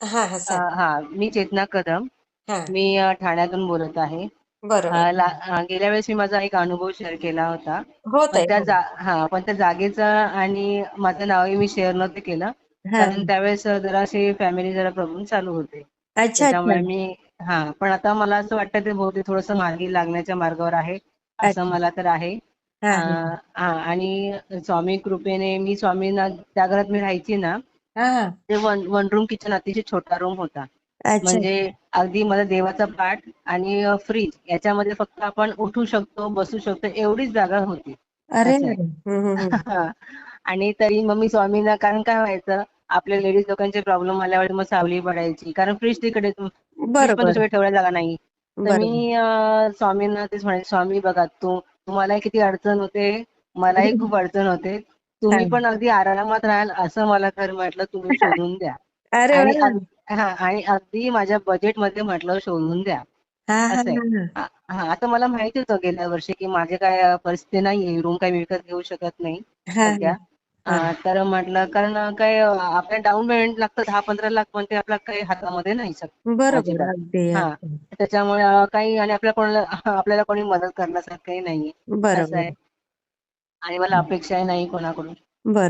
हा हा अ, सांग. हा मी चेतना कदम. हा. मी अ, ठाण्यातून बोलत आहे. बरोबर. अ, ला, अ, गेल्या वेळेस मी माझा एक अनुभव शेअर केला होता. पण त्या हो. जा हा पण त्या जागेचं आणि माझं नावही मी शेअर नव्हते केलं. हा. कारण त्यावेळेस जराशी फॅमिली जरा प्रॉब्लेम चालू होते. अच्छा अच्छा. त्याच्यामुळे मी हा पण आता मला असं वाटतं ते बहुतेक थोडंसं मार्गी लागण्याच्या मार्गावर आहे. असं अच्छा. मला तर आहे. हा अ, हा. हा आणि स्वामी कृपेने मी स्वामींना त्या घरात मी राहायची ना ते वन वन रूम किचन अतिशय छोटा रूम होता. म्हणजे अगदी मला देवाचा पाठ आणि फ्रीज याच्यामध्ये फक्त आपण उठू शकतो बसू शकतो एवढीच जागा होती. अरे. आणि तरी मग मी स्वामींना कारण काय व्हायचं आपल्या लेडीज लोकांचे प्रॉब्लेम आल्यावर मग सावली पडायची कारण फ्रीज तिकडे ठेवायला जागा नाही. तर मी स्वामींना तेच म्हणायचे स्वामी बघा तू तुम्हालाही किती अडचण होते मलाही खूप अडचण होते तुम्ही पण अगदी आरामात राहाल असं मला खरं म्हटलं तुम्ही शोधून द्या. अरे आणि अग- हा आणि अगदी माझ्या बजेटमध्ये म्हटलं शोधून द्या. हा हा असं हा. आता मला माहिती होतं गेल्या वर्षी की माझे काय परिस्थिती नाही रूम काही विकत घेऊ शकत नाही सध्या. तर म्हटलं कारण काय आपल्या डाऊन पेमेंट लागतं दहा पंधरा लाख पण ते आपल्या काही हातामध्ये नाही बरोबर त्याच्यामुळे काही आणि आपल्या कोणाला आपल्याला कोणी मदत करण्यासारखंही नाहीये. असं आहे. बरोबर आणि मला अपेक्षाही नाही कोणाकडून.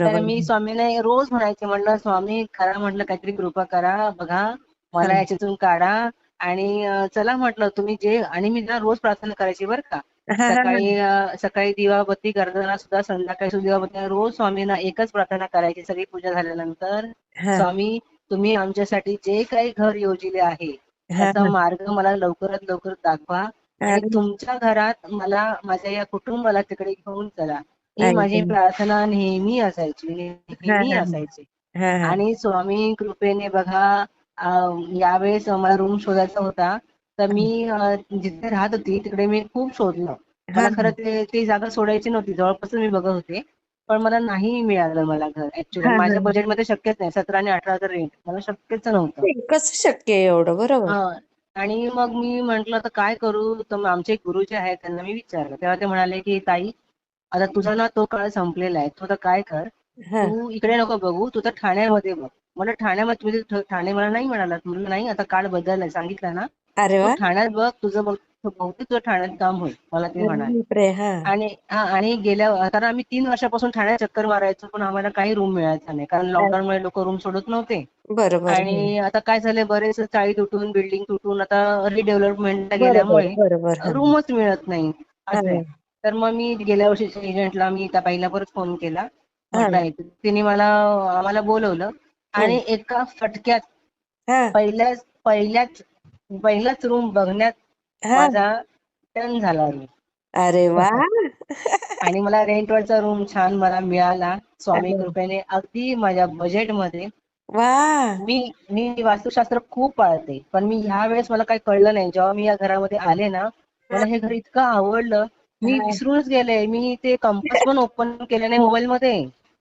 तर मी स्वामीने रोज म्हणायचे म्हणलं स्वामी करा म्हटलं काहीतरी कृपा करा बघा मला याच्यातून काढा आणि चला म्हटलं तुम्ही जे आणि मी ना रोज प्रार्थना करायची बरं का. सकाळी सकाळी दिवाबत्ती करताना सुद्धा संध्याकाळी सुद्धा दिवाबत्ती रोज स्वामींना एकच प्रार्थना करायची सगळी पूजा झाल्यानंतर स्वामी तुम्ही आमच्यासाठी जे काही घर योजिले आहे त्याचा मार्ग मला लवकरात लवकर दाखवा आणि तुमच्या घरात मला माझ्या या कुटुंबाला तिकडे घेऊन चला. ही माझी प्रार्थना नेहमी असायची नेहमी असायची. आणि स्वामी कृपेने बघा यावेळेस मला रूम शोधायचा होता. तर मी जिथे राहत होती तिकडे मी खूप शोधलं. मला खरं ते ती जागा सोडायची नव्हती. जवळपास मी बघत होते. पण मला नाही मिळालं मला घर ऍक्च्युली माझ्या बजेटमध्ये शक्यच नाही. सतरा आणि अठरा हजार रेंट मला शक्यच नव्हतं. कसं शक्य आहे एवढं? बरोबर. आणि मग मी म्हंटल आता काय करू? तर आमचे एक गुरु जे आहेत त्यांना मी विचारलं. तेव्हा ते म्हणाले की ताई आता तुझा ना तो काळ संपलेला आहे. तू आता काय कर? तू इकडे नको बघू. तू तर ठाण्यामध्ये बघ. मला ठाण्यामध्ये तुम्ही ठ- ठाणे मला नाही म्हणाला म्हणलं नाही आता काळ बदललाय सांगितलं ना? अरे ठाण्यात बघ. तुझं बघ बहुतेक तुझं ठाण्यात काम होईल. मला ते म्हणाले. आणि हा आणि गेल्या कारण आम्ही तीन वर्षापासून ठाण्यात चक्कर मारायचो पण आम्हाला काही रूम मिळायचा नाही. कारण लॉकडाऊनमुळे लोक रूम सोडत नव्हते. बरोबर. आणि आता काय झालंय? बरेच चाळी तुटून बिल्डिंग तुटून आता रिडेव्हलपमेंटला गेल्यामुळे रूमच मिळत नाही. असं आहे. तर मग मी गेल्या वर्षीच्या एजंटला मी त्या बाईला परत फोन केला. तिने मला आम्हाला बोलवलं आणि एका फटक्यात पहिल्याच पहिल्याच पहिलाच रूम बघण्यात माझा टर्न झाला room. अरे वा. आणि मला रेंटवरचा रूम छान मला मिळाला. स्वामी कृपेने अगदी माझ्या बजेटमध्ये वा. मी मी वास्तुशास्त्र खूप पाळते. पण मी ह्या वेळेस मला काही कळलं नाही. जेव्हा मी या घरामध्ये आले ना मला हे घर इतकं आवडलं. मी हा. विसरूनच गेले. मी ते कंपास पण ओपन केलं नाही मोबाईल मध्ये.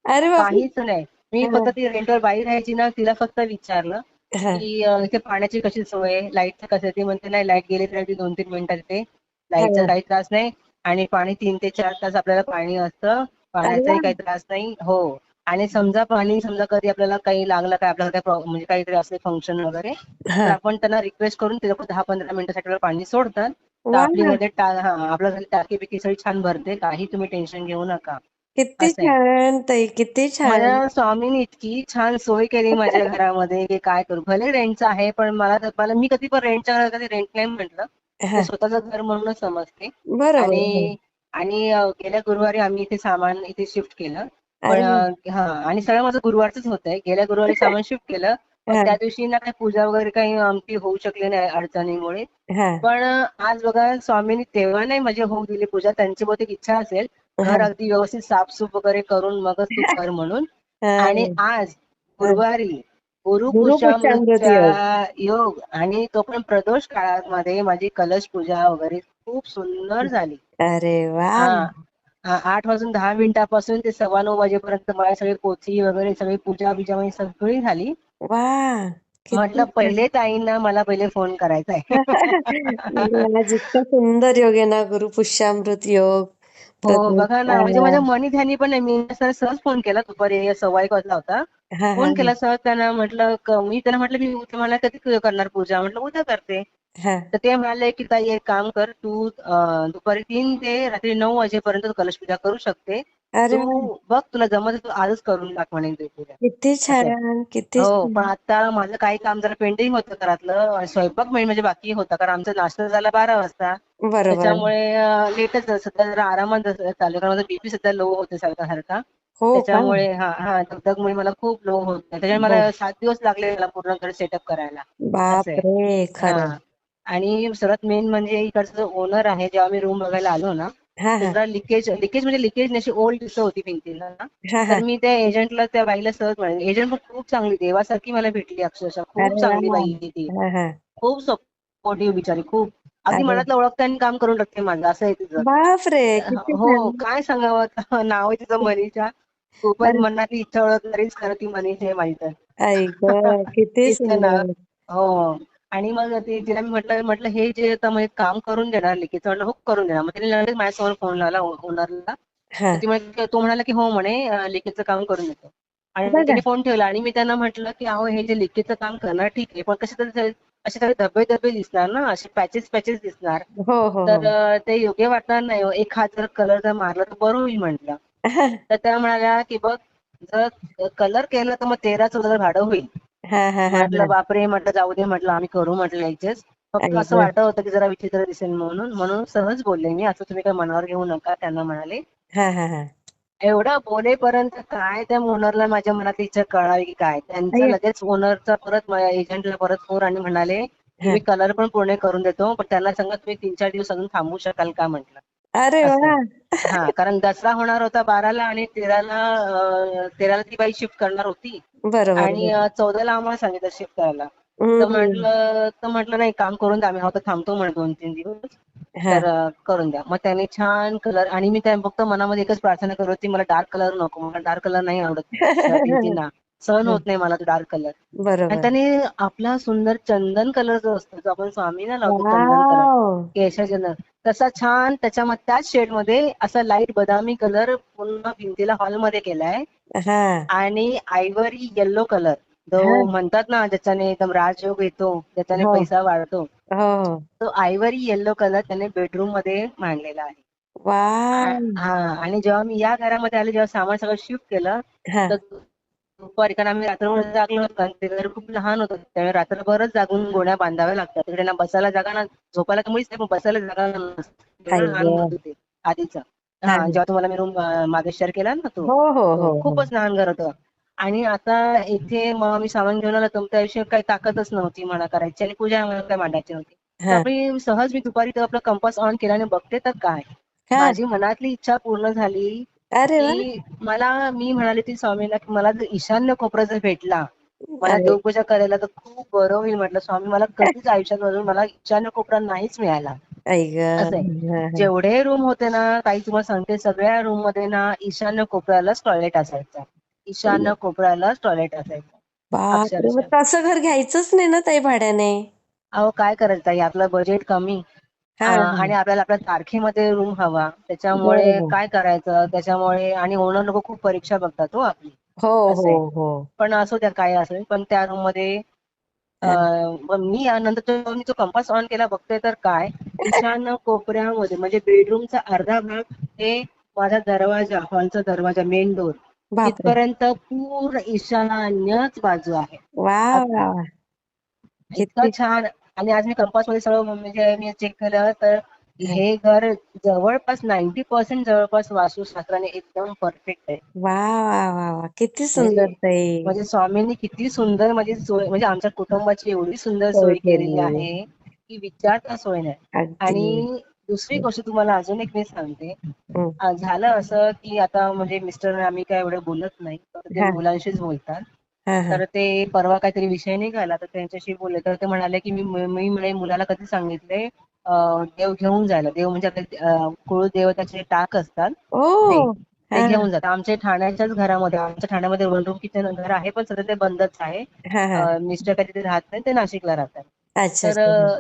अरे बापरे. काहीच नाही. मी हा. फक्त ती रेंटवर बाई राहायची ना तिला फक्त विचारलं हा. की इथे पाण्याची कशी सोय आहे? लाईटचं कसं? ती म्हणते नाही लाइट गेली तर दोन तीन मिनिटात येते. लाईटचा हा. काही त्रास नाही आणि पाणी तीन ते चार तास आपल्याला पाणी असतं. पाण्याचाही काही त्रास नाही. हो. आणि समजा पाणी समजा कधी आपल्याला काही लागलं काय आपल्याला काही प्रॉब्लेम म्हणजे काहीतरी असले फंक्शन वगैरे तर हा. आपण त्यांना रिक्वेस्ट करून ते लोक दहा पंधरा मिनिटासाठी पाणी सोडतात. तर आपली मध्ये हा आपल्या घरी टाकी बिकी सगळी छान भरते काही तुम्ही टेन्शन घेऊ नका. किती आहे. छान ताई किती छान. माझ्या स्वामीने इतकी छान सोय केली माझ्या घरामध्ये की काय करू. भले रेंटचं आहे पण मला तर- मला मी कधी पण रेंटच्या घरात कधी रेंट नाही म्हटलं. स्वतःचं घर म्हणूनच समजते. आणि आणि गेल्या गुरुवारी आम्ही इथे सामान इथे शिफ्ट केलं. पण हा आणि सगळं माझं गुरुवारच होतंय. गेल्या गुरुवारी सामान शिफ्ट केलं. त्या दिवशी ना काही पूजा वगैरे काही आमची होऊ शकली नाही अडचणीमुळे. पण आज बघा स्वामींनी तेव्हा नाही माझी होऊ दिली पूजा त्यांची बहुतेक इच्छा असेल. घर अगदी व्यवस्थित साफसूफ वगैरे करून मगच तू कर म्हणून. आणि आज. गुरुवारी गुरुपुष्यामृत योग आणि तो पण प्रदोष काळामध्ये माझी कलश पूजा वगैरे खूप सुंदर झाली. अरे वा. आठ वाजून दहा मिनिटापासून ते सव्वा नऊ वाजेपर्यंत मला सगळी पोथी वगैरे सगळी पूजा बिजा म्हणजे सगळी झाली. वा म्हटलं छान. पहिले ताईंना मला पहिले फोन करायचा आहे. सुंदर योग आहे ना गुरुपुष्यामृत योग हो बघा ना म्हणजे माझ्या मनी ध्यानी पण नाही मी सर सहज फोन केला दुपारी सव्वा एक वाजला होता. फोन केला सहज त्यांना म्हटलं मी त्यांना म्हटलं मी मला कधी करणार पूजा? म्हटलं उद्या करते. तर ते म्हणाले की ताई एक काम कर. तू दुपारी तीन ते रात्री नऊ वाजेपर्यंत तू कलश पूजा करू शकते. अरे बघ तुला जमत तू आजच करून टाक म्हणे किती. छान किती हो पण आता माझं काही काम जरा पेंडिंग होतं घरातलं. स्वयंपाक मेन म्हणजे बाकी होता कारण आमचा नाश्ता झाला बारा वाजता. बरोबर. त्याच्यामुळे लेटच सध्या जरा आरामात चालू कारण माझा बीपी सध्या लो होते सारखा सारखा. हो त्याच्यामुळे हा हा दगदगमुळे मला खूप लो होत त्याच्यामुळे मला सात दिवस लागले मला पूर्ण घर सेटअप करायला. आणि सर्वात मेन म्हणजे इकडचा जो ओनर आहे जेव्हा मी रूम बघायला आलो ना लिकेज लिकेज म्हणजे लिकेज अशी ओल्ड दिसत होती भिंतीला हा तर मी त्या एजंटला त्या बाईला सहज म्हणाले एजंट पण खूप चांगली देवासारखी मला भेटली अक्षरशः. खूप चांगली बाई ती. खूप सपोर्टिव्ह बिचारी खूप. अगदी मनातलं ओळखते आणि काम करून टाकते माझं असं आहे तिचं. हो काय सांगावं नाव आहे तिचं मनीषा. खूपच अरे. मनातली इच्छा ओळखणारीच खरं ती मनीषा आहे माझी तर. हो. आणि मग ते तिला मी म्हटलं म्हटलं हे जे आता म्हणजे काम करून देणार लिखित म्हटलं हो करून देणार. मग तिने लगेच माझ्यासमोर फोन लावला ओनरला हा. ती म्हटली तो म्हणाला की हो म्हणे लिखितचं काम करून देतो. आणि तिने फोन ठेवला आणि मी त्यांना म्हटलं की अहो हे जे लिखितचं काम करणार ठीक आहे पण कसे तरी असे काही धब्बे धब्बे दिसणार ना असे पॅचेस पॅचेस दिसणार. हो हो तर ते योग्य वाटणार नाही हो. एक हात जर कलर जर मारला तर बरं होईल म्हटलं. तर त्या म्हणाल्या की बघ जर कलर केला तर मग तेरा चौदा भाडं होईल. म्हटलं बापरे म्हटलं जाऊ दे म्हटलं आम्ही करू म्हटलं ऍडजस्ट फक्त असं वाटत होतं की जरा विचित्र दिसेल म्हणून म्हणून सहज बोलले मी. असं तुम्ही काही मनावर घेऊ नका त्यांना म्हणाले. हा हा हा. एवढं बोलेपर्यंत काय त्या ओनरला माझ्या मनातली इच्छा कळावी की काय? त्यांचा लगेच ओनरचा परत एजंटला परत फोन आणि म्हणाले मी कलर पण पूर्ण करून देतो पण त्यांना सांगा तुम्ही तीन चार दिवस अजून थांबू शकाल का? म्हटलं. अरे हा कारण दसरा होणार होता बाराला आणि तेराला तेराला ती बाई शिफ्ट करणार होती. बरोबर. आणि चौदाला आम्हाला सांगितलं शिफ्ट करायला. तर म्हटलं तर म्हटलं नाही काम करून द्या. आम्ही आता थांबतो म्हणे दोन तीन दिवस. हा. तर करून द्या. मग त्याने छान कलर आणि मी त्या फक्त मनामध्ये एकच प्रार्थना करत होती मला डार्क कलर नको. मला डार्क कलर नाही आवडत. सहन होत नाही मला तो डार्क कलर. आणि त्याने आपला सुंदर चंदन कलर जो असतो जो आपण स्वामींना लावतो चंदन कलर केशचंदन तसा छान त्याच्यामध्ये त्याच शेडमध्ये असा लाइट बदामी कलर पूर्ण भिंतीला हॉलमध्ये केलाय. हा. आणि आयव्हरी येल्लो कलर जो म्हणतात ना ज्याच्याने एकदम राजयोग येतो ज्याच्याने हो. पैसा वाढतो. हो. तो आयव्हरी येल्लो कलर त्याने बेडरूममध्ये मांडलेला आहे. हा. आणि जेव्हा मी या घरामध्ये आले जेव्हा सामान सगळं शिफ्ट केलं तर दुपारी कारण आम्ही रात्रभर जागलो ते घर खूप लहान होतं. त्यामुळे रात्रभरच जागून गोण्या बांधाव्या लागतात. तिकडे ना बसायला जागा ना झोपायला तर मुळीच नाही पण बसायला जागा नसते. आई एवढं लहान ग होतं ते आधीचं. हा जेव्हा तुम्हाला मी रूम मागे शेअर केला ना तो हो हो हो खूपच लहान घर होतं. आणि आता इथे मग मी सामान घेऊन आलो आयुष्यात काही ताकदच नव्हती म्हणा करायची. आणि पूजा काय मांडायची नव्हती. सहज मी दुपारी आपला कंपास ऑन केला आणि बघते तर काय. माझी मनातली इच्छा पूर्ण झाली. अरे वा? की मला मी म्हणाले ती स्वामीला की मला जर ईशान्य कोपरा जर भेटला मला अरे. देवपूजा करायला तर खूप बरं होईल म्हटलं. स्वामी मला कधीच आयुष्यात अजून मला ईशान्य कोपरा नाहीच मिळाला. आई ग. असं आहे हा, हा. जेवढे रूम होते ना काही तुम्हाला सांगते सगळ्या रूममध्ये ना ईशान्य कोपऱ्यालाच टॉयलेट असायचं. ईशान्य कोपऱ्यालाच टॉयलेट असायचं. बापरे मग अक्षरशः. तसं घर घ्यायचंच नाही ना ताई भाड्याने. अहो काय करायचं ताई? आपलं बजेट कमी. आणि आपल्याला आपल्या तारखेमध्ये रूम हवा. त्याच्यामुळे काय करायचं? त्याच्यामुळे आणि ओनर लोक खूप परीक्षा बघतात हो आपली. हो असं. हो. हो पण असो त्या काय असेल पण त्या रूममध्ये मी यानंतर तो मी तो कंपास ऑन केला बघते तर काय? ईशान्य कोपऱ्यामध्ये म्हणजे बेडरूमचा अर्धा भाग हे माझा दरवाजा हॉलचा दरवाजा मेन डोर तिथपर्यंत पूर्ण ईशान्यच बाजू आहे. इतकं छान. आणि आज मी कंपासमध्ये सगळं म्हणजे मी चेक केलं तर हे घर जवळपास नाईन्टी पर्सेंट जवळपास वास्तुशास्त्राने एकदम परफेक्ट आहे. वा वा वा वा. किती म्हणजे सुंदर म्हणजे स्वामींनी किती सुंदर म्हणजे सोय म्हणजे आमच्या कुटुंबाची एवढी सुंदर सोय सोय केलेली केली आहे की विचारता सोय नाही. आणि दुसरी गोष्ट तुम्हाला अजून एक मी सांगते. हं. झालं असं की आता म्हणजे मिस्टर आम्ही काय एवढं बोलत नाही. हा. मुलांशीच बोलतात. हा हा तर ते परवा काहीतरी विषय निघाला तर त्यांच्याशी बोलले. तर ते म्हणाले की मी मी म्हणे मुलाला कधी सांगितले? देव घेऊन जायला. देव म्हणजे आपले कुळदेवताचे टाक असतात. ते घेऊन जातात. आमच्या ठाण्याच्याच घरामध्ये आमच्या ठाण्यामध्ये वन रूम किचन घर आहे पण सध्या ते बंदच आहे. मिस्टर काही तिथे राहत नाही ते नाशिकला राहतात. तर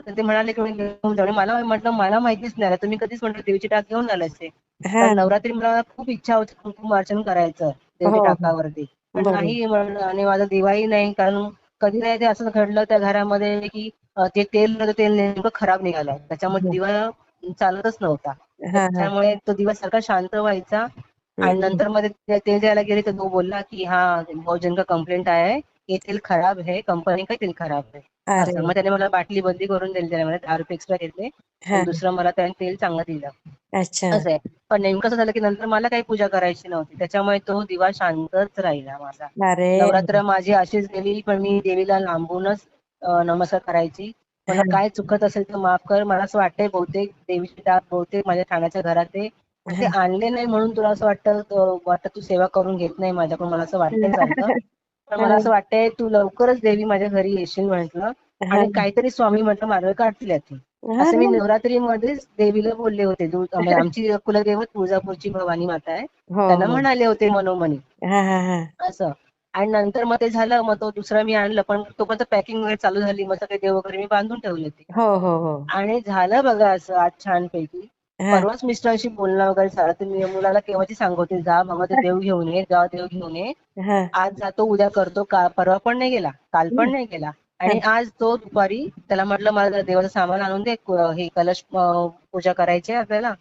ते म्हणाले की मी घेऊन जाऊ. मला म्हटलं मला माहितीच नाही आलं. तुम्ही कधीच म्हटलं देवीची टाक घेऊन आले असते हा. कारण नवरात्री मला खूप इच्छा होती कुंकुम अर्चन करायचं देवीच्या हो. टाकावरती. पण नाही आणि माझा दिवाही नाही कारण कधी नाही ते असं घडलं त्या घरामध्ये की ते तेल तेल नेमकं खराब निघालं. त्याच्यामुळे दिवा चालतच नव्हता. हा हा. त्यामुळे तो दिवस सारखा शांत व्हायचा. आणि. नंतर मध्ये ते तेल द्यायला गेले तर तो बोलला की हा बहुजन का कंप्लेंट आया है तेल खराब है कंपनी का तेल खराब है अरे असं. मग त्याने मला बाटली बंदी करून दिली. त्याने मला दहा रुपये एक्स्ट्रा घेतले. हा. दुसरं मला त्याने तेल चांगलं दिलं. असं आहे. पण नेमकं असं झालं की नंतर मला काही पूजा करायची नव्हती. त्याच्यामुळे तो दिवा शांतच राहिला माझा. नवरात्र माझी अशीच गेली पण मी देवीला लांबूनच नमस्कार करायची. मला. काय चुकत असेल तर माफ कर. मला असं वाटतंय बहुतेक देवीची टाक बहुतेक माझ्या ठाण्याच्या घरात आहे ते आणले नाही म्हणून तुला असं वाटतं वाटतं तू सेवा करून घेत नाही माझ्याकडून. मला असं वाटतंय सारखं. पण मला असं वाटतंय तू लवकरच देवी माझ्या घरी येशील म्हटलं. आणि काहीतरी स्वामी म्हटलं मार्ग काढतील यातून. असं मी नवरात्रीमध्येच देवीला बोलले होते. म्हणजे आमची कुलदैवत तुळजापूरची भवानी माता आहे. हो त्यांना हो. म्हणाले होते मनोमनी. हा हा हा. असं. आणि नंतर मग ते झालं मग तो दुसरा मी आणलं पण तोपर्यंत पॅकिंग वगैरे चालू झाली. मग सगळे देव वगैरे मी बांधून ठेवले होते. हो हो हो. आणि झालं बघा असं आज छानपैकी. परवाच मिस्टरांशी बोलणं वगैरे झालं तर मी मुलाला केव्हाची सांगते जा बाबा ते देव घेऊन ये जा देव घेऊन ये. आज जातो उद्या करतो का परवा पण नाही गेला काल पण नाही गेला. आणि आज तो दुपारी त्याला म्हटलं मला देवाचं सामान आणून दे हे कलश पूजा करायची आहे आपल्याला.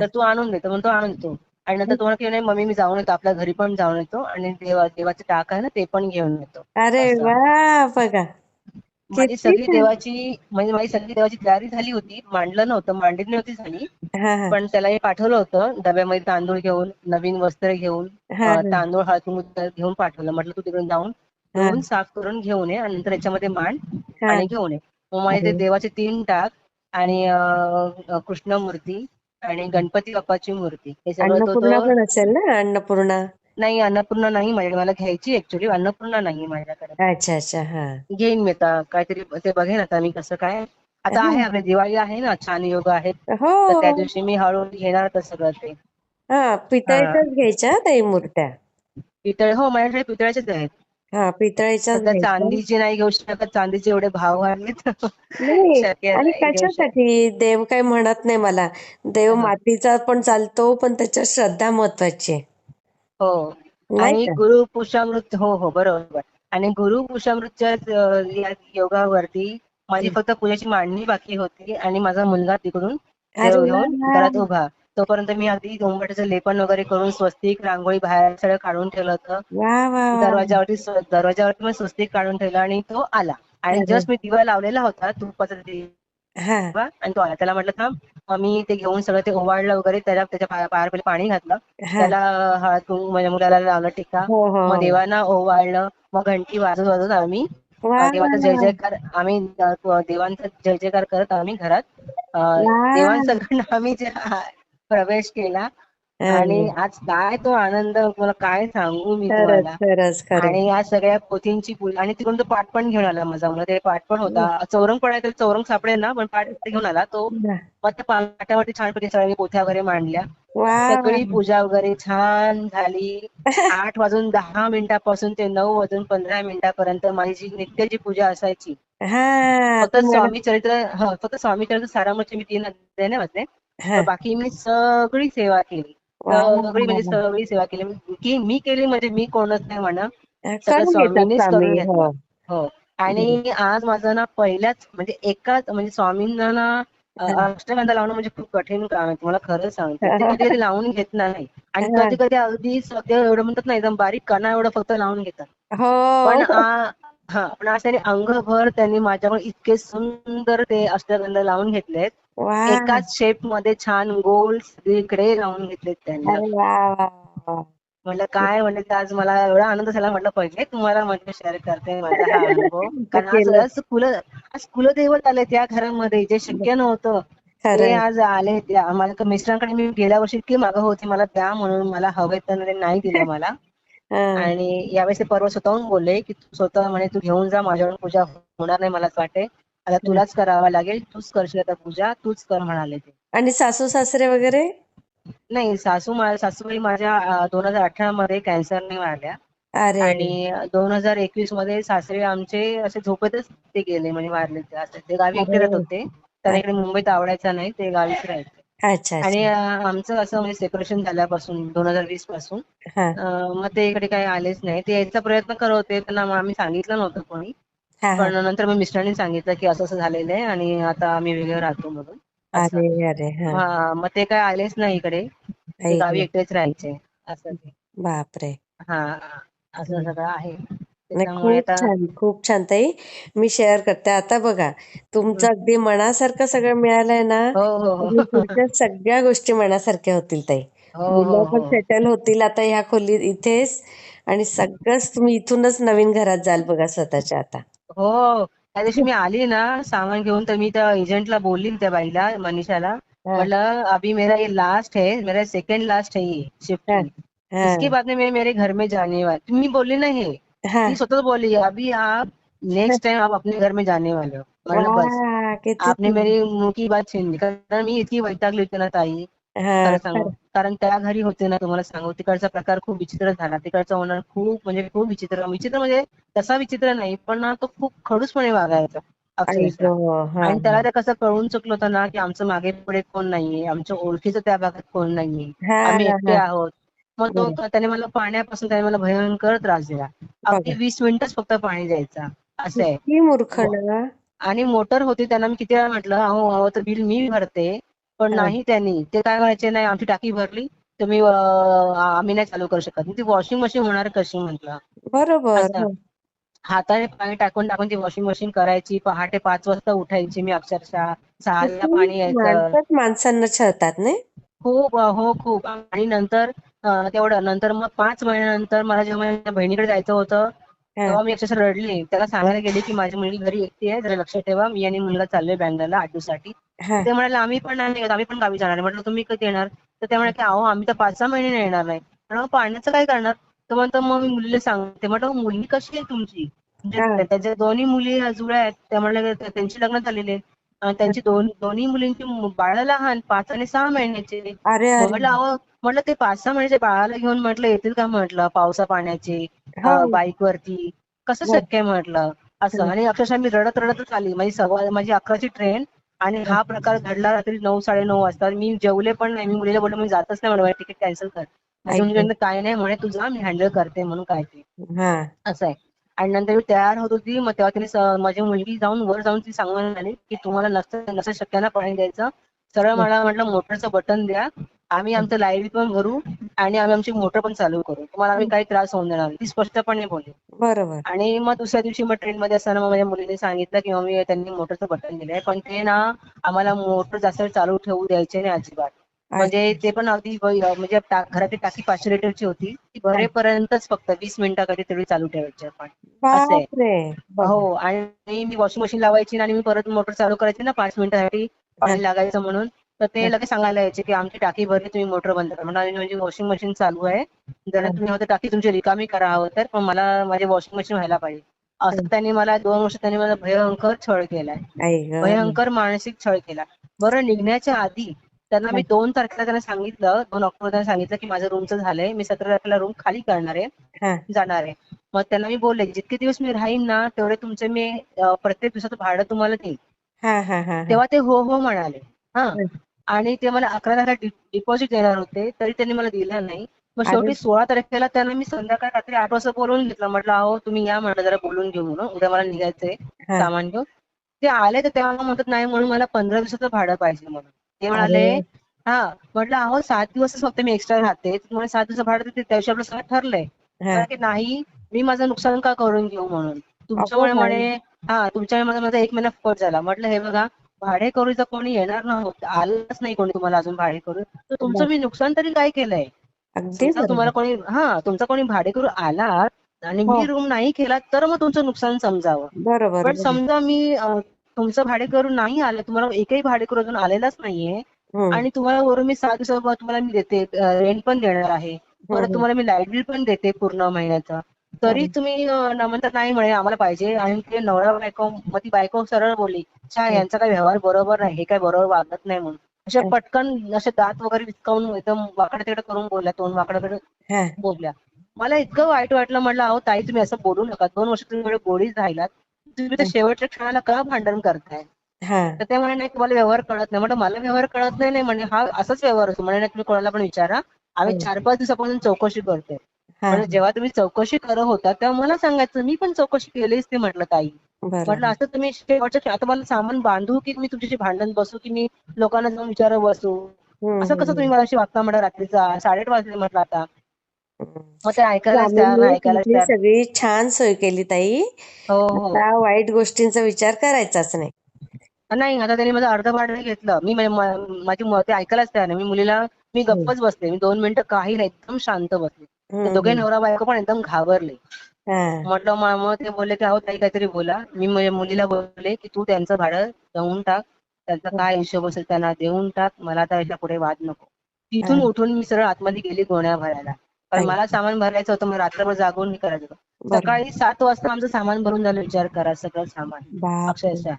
तर तू आणून देतो म्हणून तो आणून देतो. आणि नंतर तुम्हाला की नाही मम्मी मी जाऊन येतो आपल्या घरी पण जाऊन येतो आणि देवा देवाचे टाक आहे ना ते पण घेऊन येतो. अरे बघा. माझी सगळी. देवाची म्हणजे माझी सगळी देवाची तयारी झाली होती मांडलं नव्हतं मांडीत नव्हती झाली. पण त्याला हे पाठवलं होतं डब्यामध्ये तांदूळ घेऊन नवीन वस्त्र घेऊन तांदूळ हळद घेऊन पाठवलं. म्हटलं तू तिकडून जाऊन हा. धुवून साफ करून घेऊन ये आणि नंतर याच्यामध्ये मांड हा. आणि घेऊन ये मग माझे. देवाचे तीन टाक आणि कृष्ण मूर्ती आणि गणपती बाप्पाची मूर्ती. हे सगळं असेल ना? अन्नपूर्णा? नाही अन्नपूर्णा नाही माझ्याकडे. मला घ्यायची ऍक्च्युली अन्नपूर्णा नाही माझ्याकडे. अच्छा अच्छा. हा. घेईन मी आता. काहीतरी ते बघेन आता मी कसं काय. आता आहे आपली. दिवाळी आहे ना. छान योग आहेत तर त्या हो दिवशी मी हळूहळू घेणार आता सगळं ते. हा. पितळेच्याच घ्यायच्या हा ताई मूर्त्या? पितळ हो माझ्याकडे पितळ्याचेच आहेत. हा पितळेच्याच सध्या घ्यायच्या चांदीची नाही घेऊ शकत चांदीचे एवढे भाव वाढलेत नाही शक्य आणि नाही घेऊ शकत. कशासाठी? देव काही म्हणत नाही मला. देव हा. मातीचा पण चालतो पण त्याच्यात श्रद्धा महत्वाची आहे. हो. नाही आणि का? गुरु पुषामृत हो हो बरोबर. आणि गुरु पुषामृतच्या अं, या योगावरती माझी फक्त पूजेची मांडणी बाकी होती आणि माझा मुलगा तिकडून अरे देव वा घेऊन घरात उभा. तोपर्यंत मी अगदी उंबरठ्याचं लेपन वगैरे करून स्वस्तिक रांगोळी बाहेर सगळं काढून ठेवलं होतं. दरवाजावरती दरवाजावरती पण स्वस्तिक काढून ठेवलं आणि तो आला. आणि. जस्ट मी दिवा लावलेला होता तुपाचा दिवा. आणि तो आला. त्याला म्हटलं थांब मी ते घेऊन सगळं ते ओवाळलं वगैरे त्याला त्याच्या पाया- पायावर पहिले पाणी घातलं. त्याला हळद माझ्या मुलाला लावलं टिका हो हो मग हो. देवांना ओवाळलं. मग घंटी वाजत वाजत आम्ही देवाचा जय जयकार आम्ही देवांचा जय जयकार करत आम्ही घरात. देवांसगळं आम्ही जे प्रवेश केला. आणि. आज काय तो आनंद मला काय सांगू मी तुम्हाला. आणि या सगळ्या पोथींची पूजा आणि तिकडून तो पाठ पण घेऊन आला माझा मुलगा. ते पाठ पण होता. चौरंग पण आहे चौरंग सापडेल ना पण पाठ घेऊन आला तो. मग त्या पाठावरती छानपैकी सगळ्यांनी पोथ्या वगैरे मांडल्या. सगळी पूजा वगैरे छान झाली. आठ वाजून दहा मिनिटापासून ते नऊ वाजून पंधरा मिनिटापर्यंत माझी जी नित्याची पूजा असायची फक्त स्वामी चरित्र फक्त स्वामी चरित्र सारामृतचे मी तीन अध्याय नाही वाचले. बाकी मी सगळी सेवा केली. सगळी म्हणजे सगळी सेवा केली. की मी केली म्हणजे मी कोणच नाही म्हणा हो. हो. आणि आज माझं ना पहिल्याच म्हणजे एकाच म्हणजे स्वामींना ना अष्टगंधा लावणं म्हणजे खूप कठीण काम आहे. तुम्हाला खरं सांगते. ते कधी कधी लावून घेत नाही. आणि. कधी कधी अगदी सगळं एवढं म्हणतात ना एकदम बारीक कणा एवढं फक्त लावून घेतात. हो. पण आ- हा पण आज त्यांनी अंगभर त्यांनी माझ्याकडून इतके सुंदर ते अष्टगंध लावून घेतलेत एकाच शेपमध्ये छान गोल सगळीकडे लावून घेतलेत त्यांनी. म्हटलं काय म्हणलं ते आज मला एवढा आनंद झाला म्हटलं पहिले तुम्हाला म्हणजे शेअर करते माझा हा अनुभव कारण आज केलं. आज कुल आज कुलदैवत आले त्या घरामध्ये जे शक्य नव्हतं ते आज आले ते आम्हाला तर मिस्टरांकडे मी गेल्या वर्षी इतकी मागं होती मला द्या म्हणून मला हवे तर नाही दिलं मला. आणि यावेळेस ते परवा स्वतःहून बोलले की तू स्वतः म्हणे तू घेऊन जा माझ्याकडून पूजा होणार नाही मला असं वाटते आता तुलाच करावा लागेल तूच करशील आता पूजा तूच कर म्हणाले ते. आणि सासू सासरे वगैरे? नाही सासू सासूबाई माझ्या दोन हजार अठरा मध्ये कॅन्सरने वारल्या अरे. आणि दोन हजार एकवीसमध्ये सासरे आमचे असे झोपेतच ते गेले म्हणजे वारले ते. असं ते गावी एकटे राहत होते. त्यांना इकडे मुंबईत आवडायचं नाही ते गावीच राहायचे. अच्छा आणि अच्छा. अं, आमचं असं म्हणजे सेपरेशन झाल्यापासून दोन हजार वीसपासून हा. अं, मग ते इकडे काही आलेच नाही. ते यायचा प्रयत्न करत होते त्यांना मग आम्ही सांगितलं नव्हतं कोणी. हा हा. पण नंतर मग मिस्टरांनी सांगितलं की असं असं झालेलं आहे आणि आता आम्ही वेगळं राहतो म्हणून. असं. अरे अरे हा. हा मग ते काय आलेच नाही इकडे. ते आई गावी गं. एकटेच राहायचे. असं ते. बापरे. हा असं हम्म. सगळं आहे. नाही त्याच्यामुळे खूप आता छान खूप छान. ताई मी शेअर करते. आता बघा तुमचं अगदी मनासारखं सगळं मिळालंय ना हो हो हो. आणि पुढच्या सगळ्या गोष्टी मनासारख्या होतील ताई. हो हो मुलं पण हो. सेटल होतील आता ह्या खोलीत इथेच. आणि सगळंच तुम्ही इथूनच नवीन घरात जाल बघा स्वतःच्या आता. हो त्या दिवशी मी आली ना सामान घेऊन तर मी त्या एजंटला बोलली त्या बाईला मनीषाला. हा. म्हटलं अभी मेरा ये लास्ट है मेरा सेकंड लास्ट है ये हा शिफ्टिंग हा. इसके बाद में मैं मेरे घर में जाने वाली. मी बोलली नाही हे हा। स्वतः बोलली अभी आप नेक्स्ट टाइम आप अपने घर में जाने वाले हो। म्हणलं बस आपने. मेरी मुंह की बात छीन ली। कारण मी इतकी वैतागली होती ना ताई। सांगू कारण। त्या घरी होते ना तुम्हाला सांगू तिकडचा प्रकार खूप विचित्र झाला. तिकडचा ओनर खूप म्हणजे खूप विचित्र विचित्र म्हणजे तसा विचित्र नाही पण ना तो खूप खडूसपणे वागायचा हा आणि त्याला ते कसं कळून चुकलं होतं ना की आमचं मागे पुढे कोण नाहीये आमच्या ओळखीचं त्या भागात कोण नाहीये. आम्ही एकटे आहोत. मग तो बरं त्याने मला पाण्यापासून त्याने मला भयंकर त्रास दिला. अगदी वीस मिनिटच फक्त पाणी द्यायचा. असं आहे. ना. आणि मोटर होती त्यांना मी किती वेळा म्हटलं अहो अहो तर बिल मी भरते. पण हा. नाही त्यांनी. ते काय म्हणायचे नाही आमची टाकी भरली तुम्ही अं, आम्ही नाही चालू करू शकत. ती वॉशिंग मशीन होणार कशी म्हटलं. बरोबर हो. हाताने पाणी टाकून टाकून ती वॉशिंग मशीन करायची. पहाटे पाच वाजता उठायची मी अक्षरशः. सहाला पाणी यायचं. माणसांना छळतात नाही? खूप हो खूप. आणि नंतर तेवढं. नंतर मग पाच महिन्यानंतर मला जेव्हा माझ्या बहिणीकडे जायचं होतं तेव्हा मी अक्षरशः रडली. त्याला सांगायला गेली की माझी मुलगी घरी एकटी आहे जरा लक्षात ठेवा. मी आणि मुलगा चाललोय बँगलोरला आठ दिवसासाठी. ते म्हणाले आम्ही पण नाही आम्ही पण गावी जाणार आहे म्हटलं तुम्ही कधी येणार? तर ते म्हणाले की अहो आम्ही तर पाच सहा महिने येणार नाही. मग पाण्याचं काय करणार? तर म्हणतो मग मी मुलीला सांगते. म्हटलं मुलगी कशी आहे तुमची? म्हणजे त्या- त्याच्या दोन्ही मुली जुळ्या आहेत. त्या म्हणल्या त्यांची लग्न झालेली त्यांची दोन दोन्ही मुलींची बाळं लहान पाच आणि सहा महिन्याचे. म्हटलं अहो म्हटलं ते पाच सहा महिन्याच्या बाळाला घेऊन म्हटलं येतील का म्हटलं पावसा पाण्याचे हो. बाईक वरती कसं बर शक्य आहे म्हटलं? असं. आणि अक्षरशः मी रडत रडतच आली माझी सव्वा माझी अकराची ट्रेन आणि हा प्रकार घडला रात्री नऊ साडेनऊ वाजता. मी जेवले पण नाही. मी मुलीला बोलले मी जातच नाही. म्हणून तिकीट कॅन्सल कर. काय नाही म्हणे तू जा मी हँडल करते म्हणून काय ते. हा. असं आहे. आणि नंतर मी तयार होत होती. मग तेव्हा तिने माझी मुलगी जाऊन वर जाऊन ती सांगून आली की तुम्हाला नसतं नसं शक्य पाणी द्यायचं. सरळ मला म्हटलं मोटरचं बटन द्या. आम्ही आमचं लाइट पण भरू आणि आम्ही आमची मोटर पण चालू करू. तुम्हाला आम्ही काही त्रास होऊन देणार. ती स्पष्टपणे बोलली. बरोबर. आणि मग दुसऱ्या दिवशी मग ट्रेन मध्ये असताना मग माझ्या मुलीने सांगितलं की मम्मी त्यांनी मोटरचं बटन दिलंय. पण ते ना आम्हाला मोटर जास्त चालू ठेवू द्यायचे नाही अजिबात. म्हणजे ते पण अगदी म्हणजे घरातली टाकी पाचशे लिटरची होती. ती भरेपर्यंतच फक्त वीस मिनिटाकधी तेवढी चालू ठेवायची आपण. असं हो आणि मी वॉशिंग मशीन लावायची आणि मी परत मोटर चालू करायची ना पाच मिनिटासाठी पाणी लागायचं म्हणून तर ते लगेच सांगायला यायचे की आमची टाकी भरली तुम्ही मोटर बंद करा म्हणजे माझी वॉशिंग मशीन चालू आहे. जर तुम्ही टाकी तुमची रिकामी करा हवं तर पण मला माझी वॉशिंग मशीन व्हायला पाहिजे. असं त्यांनी मला दोन वर्ष त्यांनी मला भयंकर छळ केलाय. भयंकर मानसिक छळ केला. बरं निघण्याच्या आधी त्यांना मी दोन तारखेला त्यांना सांगितलं दोन ऑक्टोबर त्यांना सांगितलं की माझं रूमचं झालंय मी सतरा तारखेला रूम खाली करणार आहे जाणार आहे. मग त्यांना मी बोलले जितके दिवस मी राहीन ना तेवढे तुमचे मी प्रत्येक दिवसाचं भाडं तुम्हाला देईन. हा हा हा हा. तेव्हा ते हो हो म्हणाले. हा. आणि ते मला अकरा तारखेला डिपॉझिट देणार होते तरी त्यांनी मला दिलं नाही. मग शेवटी सोळा तारखेला त्यांना मी संध्याकाळी रात्री आठ वाजता बोलवून घेतलं. म्हटलं अहो तुम्ही या म्हटलं जरा बोलून घेऊ म्हणून. उद्या मला निघायचंय सामान घेऊन. ते आले तर तेव्हा म्हणतात नाही म्हणून मला पंधरा दिवसाचं भाडं पाहिजे म्हणून. ते म्हणाले हा. म्हटलं अहो सात दिवसच फक्त मी एक्स्ट्रा राहते. तुम्हाला सात दिवस भाडं देते. त्याविषयी आपलं सगळं ठरलंय. हा. की नाही मी माझं नुकसान का करून घेऊ म्हणून? तुमच्यामुळे म्हणे हा तुमच्यामुळे माझा माझा एक महिना फुकट झाला. म्हटलं हे बघा भाडे करू तर कोणी येणार नव्हतं आलंच नाही कोणी तुम्हाला अजून भाडे करू तर तुमचं. मी नुकसान तरी काय केलंय? तुम्हाला कोणी हा तुमचा कोणी भाडे करू आला आणि हो. मी रूम नाही केला तर मग तुमचं नुकसान समजावं. बरोबर पण समजा मी तुमचं भाडे करून नाही आलं तुम्हाला एकही भाडे करू अजून आलेलाच नाहीये. हम्म आणि तुम्हाला वरून मी सहा दिवसावर तुम्हाला मी देते रेंट पण देणार आहे. हम्म परत हम्म. तुम्हाला मी लाइट बिल पण देते पूर्ण महिन्याचं. तरी. तुम्ही म्हणता नाही म्हणे आम्हाला पाहिजे. आणि ते नवरा बायको मग ती बायको सरळ बोलली छा यांचा काय व्यवहार बरोबर नाही हे काय बरोबर वागत नाही म्हणून. अशा पटकन असे दात वगैरे विचकावून एकदम वाकडे तिकडे करून बोलल्या तोंड वाकडे हा. बोलल्या. मला इतकं वाईट वाटलं म्हटलं अहो ताई तुम्ही असं बोलू नका. दोन वर्ष तुम्ही गोडीच राहिलात. तुम्ही तर शेवटच्या क्षणाला का भांडण करताय? हा. तर ते म्हणे नाही तुम्हाला व्यवहार कळत नाही. म्हटलं मला व्यवहार कळत नाही नाही. म्हणे हा असाच व्यवहार असतो म्हणे नाही तुम्ही कोणाला पण विचारा. आम्ही. चार पाच दिवसापासून चौकशी करतोय. म्हणजे जेव्हा तुम्ही चौकशी करत होता तेव्हा मला सांगायचं मी पण चौकशी केलीच ती म्हटलं ताई. म्हटलं असं तुम्ही शेवटच्या आता मला सामान बांधू की मी तुमच्याशी भांडण बसू की मी लोकांना जाऊन विचारत बसू? असं कसं तुम्ही मला अशी वागता म्हटलं रात्रीचा? साडेआठ वाजले म्हटलं आता. मग ते ऐकायलाच तयार स्वामींनी नाही ऐकायलाच तुमची तयार सगळी छान सोय केली ताई. हो हो. आता वाईट गोष्टींचा विचार करायचाच नाही. नाही आता त्यांनी माझं अर्ध भाडं घेतलं. मी मा- मा- माझी म- ते ऐकायलाच तयार नाही मी मुलीला मी गप्पच बसले. मी दोन मिनिटं काही नाही एकदम शांत बसले. ते दोघे हम्म. नवरा बायको पण एकदम घाबरले. हा. म्हटलं मा- मग ते बोलले की अहो ताई काहीतरी बोला. मी माझ्या मुलीला बोलले की तू त्यांचं भाडं देऊन टाक. त्यांचा काय हिशोब असेल त्यांना देऊन टाक. मला आता याच्यापुढे वाद नको. तिथून हा. उठून मी सरळ आतमध्ये गेली गोण्या भरायला. आई. मला सामान भरायचं होतं मग रात्रभर जागून हे करायचं सकाळी सात वाजता आमचं सामान भरून झालं विचार करा सगळं सामान. अक्षरशः.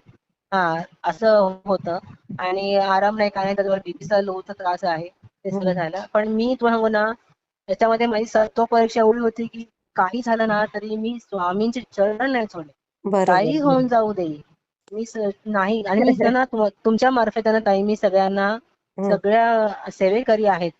हा असं होतं. आणि आराम नाही काय नाही त्याच्यावर बीपीचा लोचा त्रास आहे. ते सगळं. झालं. पण मी तुला सांगू ना त्याच्यामध्ये माझी सत्व परीक्षा एवढी होती की काही झालं ना तरी मी स्वामींचे चरण नाही सोडले. काही होऊन जाऊ दे. मी नाही. आणि त्यांना तुम- तुमच्या मार्फत ताई मी सगळ्यांना सगळ्या सेवेकरी आहेत.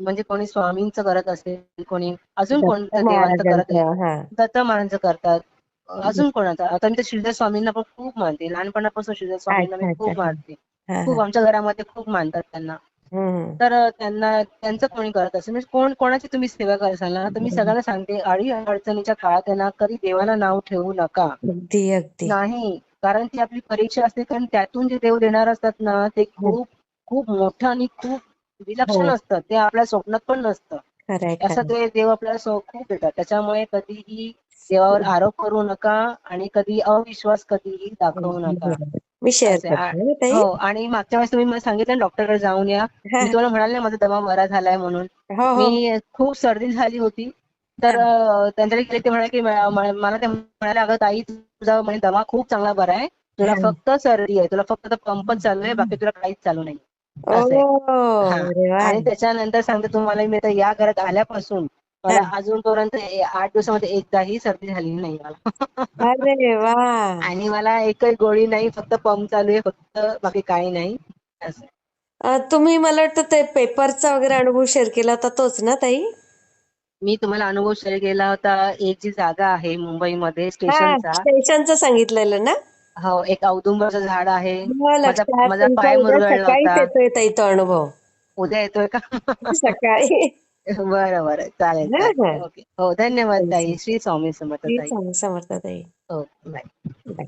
म्हणजे कोणी स्वामींचं करत असेल कोणी अजून दत्त कोणतं देवांचं करत हा. दत्त महाराजांचं करतात. अजून कोणाचं? आता मी तर श्रीधर स्वामींना पण खूप मानते. लहानपणापासून श्रीधर स्वामींना मी खूप मानते. खूप आमच्या घरामध्ये खूप मानतात त्यांना. तर त्यांना त्यांचं कोणी करत असेल म्हणजे कोण कोणाची तुम्ही सेवा कराल ना तर मी सगळ्यांना सांगते अडी अडचणीच्या काळात त्यांना कधी देवाला नाव ठेवू नका. नाही. कारण ती आपली परीक्षा असते कारण त्यातून जे देव देणार असतात ना ते खूप खूप मोठं आणि खूप विलक्षण हो. असतं ते आपल्या स्वप्नात पण नसतं. असं ते देव आपल्याला खूप देतात. त्याच्यामुळे कधीही देवावर आरोप करू नका आणि कधी अविश्वास कधीही दाखवू नका. हं, हो आणि मागच्या वेळेस तुम्ही मला सांगितलं डॉक्टरकडे जाऊन या. हा, मी तुम्हाला म्हणाले ना माझा दमा बरा झालाय म्हणून. हो हो. मी खूप सर्दी झाली होती. तर त्यांच्याकडे गेले ते म्हणाले की मला ते म्हणाले अगं ताई तुझा म्हणे दमा खूप चांगला बरा आहे. तुला हा. फक्त सर्दी आहे. तुला फक्त पंपच चालू आहे. बाकी तुला काहीच चालू नाही. हा. आणि त्याच्यानंतर सांगते तुम्हाला मी आता या घरात आल्यापासून मला अजूनपर्यंत आठ दिवसामध्ये एकदाही सर्दी झालेली नाही मला. अरे वा. आणि मला एकही गोळी नाही फक्त पंप चालू आहे फक्त बाकी काही नाही. तुम्ही मला वाटतं ते पेपरचा वगैरे अनुभव शेअर केला होता तोच ना ताई? मी तुम्हाला अनुभव शेअर केला होता एक जी जागा आहे मुंबईमध्ये स्टेशनचा. स्टेशनचं सांगितलेलं ना? हो एक औदुंबरचं झाड आहे. हो माझा माझा पाय मुरगळला होता. येतोय ताई तो अनुभव. उद्या येतोय का? सकाळी. बरं बरं. चालेल चालेल. हा. ओके. हो धन्यवाद ताई. श्री स्वामी समर्थ ताई. स्वामी समर्थ ताई. हो बाय. बाय.